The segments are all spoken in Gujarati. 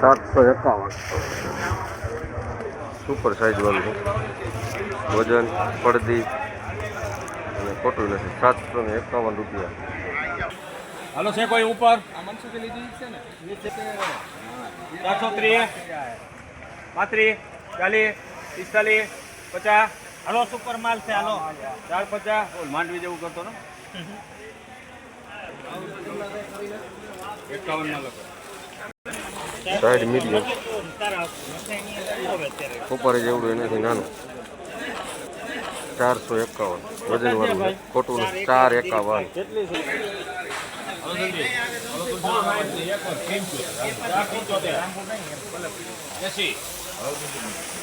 સાતસો એકાવન. સુપર સાઈઝ વાળું છે. વજન પડદી અને ખોટું નથી. સાતસો ને એકાવન રૂપિયા. હાલો છે કોઈ ઉપર? ચારસો ત્રીસ. પાંત્રીસ ચાલીસ પિસ્તાલીસ પચાસ. હાલો સુપર માલ છે. હાલો. ચાર પચાસ. ઓલ માંડવી જેવું કરતો ને? એકાવનમાં લખો. સાઈડ મીડિયમ ઉપર જેવડું એનાથી નાનું. ચારસો એકાવન. વજન વાળું ખોટું ચાર એકાવન.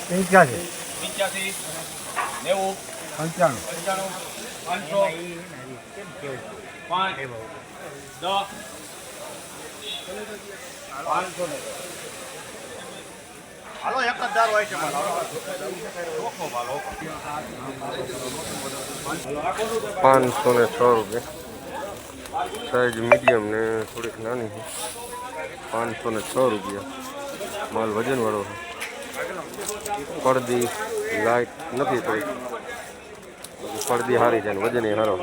પંચ્યાસી. પંચ્યાસી. નેવું. પંચાણું. પંચાણું. પાંચસો. પાંચ. દસ. પાંચસો હાલો, એક હજાર હોય છે પાંચસો ને છ રૂપિયા. સાઈઝ મીડિયમ ને થોડીક નાની છે. પાંચસો ને છ રૂપિયા. માલ વજનવાળો છે. પડદી લાઇટ નથી થોડીક પડદી સારી છે વજન એ સારો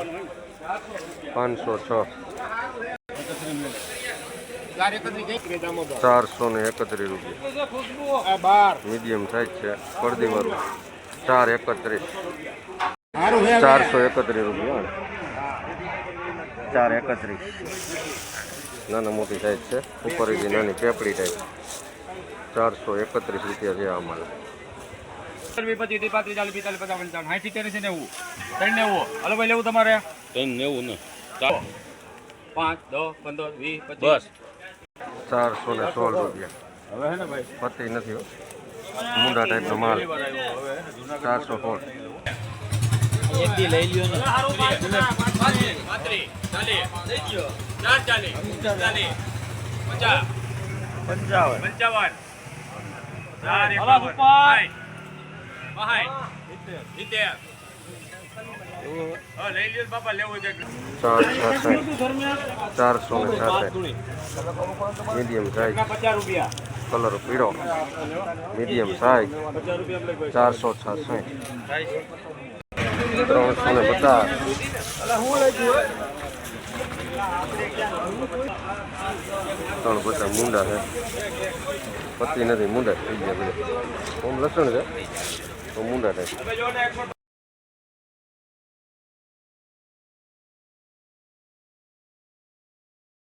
પાંચસો છ. ચારસો ને એકત્રીસ રૂપિયા. બાર. મીડિયમ સાઈઝ છે પડદીવાળું ચાર એકત્રીસ. ચારસો એકત્રીસ રૂપિયા ચાર એકત્રીસ. નાના મોટી સાઈઝ છે ઉપરથી નાની પેપડી ટાઈપ ચારસો એકત્રીસ રૂપિયા છે અમારે પાંચ દસ પંદર વીસ પચીસ. ચારસો ને સોળ રૂપિયા. હવે હે ને ભાઈ? પતી નથી હો. મુંડા ટાઈપનો માલ. ચારસો સોળ. પંચાવન. પંચાવન. સિત્તેર. ચારસો ને સાત મીડિયમ સાઈઝ કલર પીળો મીડિયમ સાઈઝ ચારસો છાસઠ ત્રણસો ને પચાસ ત્રણ પચાસ મુંડા છે પતિ નથી મુંડા થઈ ગયા બધા લસણ છે તો મુંડા એકસો